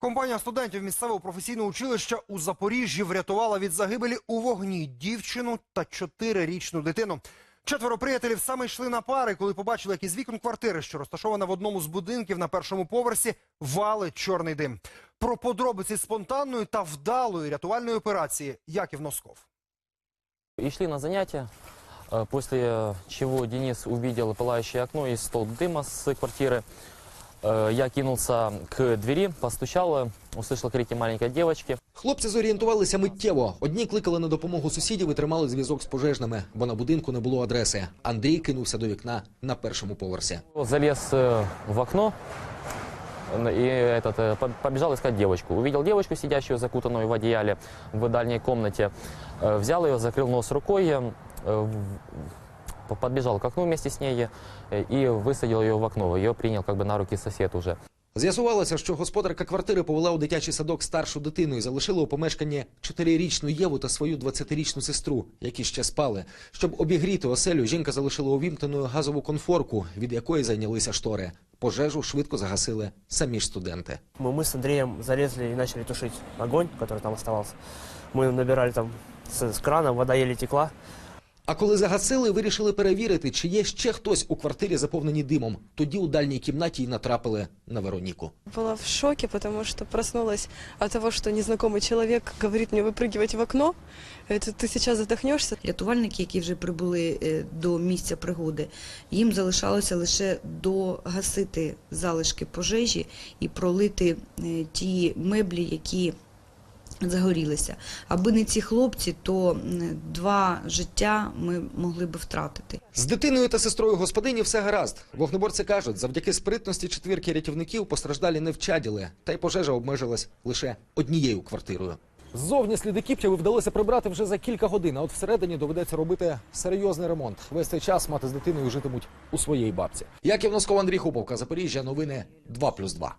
Компанія студентів місцевого професійного училища у Запоріжжі врятувала від загибелі у вогні дівчину та чотирирічну дитину. Четверо приятелів саме йшли на пари, коли побачили, як із вікон квартири, що розташована в одному з будинків на першому поверсі, валить чорний дим. Про подробиці спонтанної та вдалої рятувальної операції Яків Носков. И шли на занятия, э, после чего Денис увидел пылающее окно и столб дыма с квартиры. Э, Я кинулся к двери, постучал, услышал крики маленькой девочки. Хлопці зорієнтувалися миттєво. Одні кликали на допомогу сусідів і тримали зв'язок з пожежними, бо на будинку не було адреси. Андрій кинувся до вікна на першому поверсі. Залез э, в окно э, и этот, э, по- побежал искать девочку. Увидел девочку, сидящую закутанную в одеяле в дальней комнате. Э, Взял ее, закрыл нос рукой, э, в- подбежал к окну вместе с ней э, и высадил ее в окно. Ее принял как бы на руки сосед уже. З'ясувалося, що господарка квартири повела у дитячий садок старшу дитину і залишила у помешканні чотирирічну Єву та свою 20-річну сестру, які ще спали. Щоб обігріти оселю, жінка залишила увімкненою газову конфорку, від якої зайнялися штори. Пожежу швидко загасили самі ж студенти. Мы, мы с Андреем залезли и начали тушить огонь, который там оставался. Мы набирали там с, с крана, вода еле текла. А коли загасили, вирішили перевірити, чи є ще хтось у квартирі заповненій димом. Тоді у дальній кімнаті й натрапили на Вероніку. Была в шоке, потому что проснулась от того, что незнакомый человек говорит мне выпрыгивать в окно. Это ты сейчас задохнешься. Рятувальники, які вже прибули е, до місця пригоди, їм залишалося лише догасити залишки пожежі і пролити е, ті меблі, які загорілися. Аби не ці хлопці, то два життя ми могли би втратити. З дитиною та сестрою господині все гаразд. Вогнеборці кажуть, завдяки спритності четвірки рятівників постраждалі не вчаділи, та й пожежа обмежилась лише однією квартирою. Ззовні сліди кіптяви вдалося прибрати вже за кілька годин, а от всередині доведеться робити серйозний ремонт. Весь цей час мати з дитиною житимуть у своїй бабці. Яків Носков, Андрій Хуповка, Запоріжжя, новини 2+,2.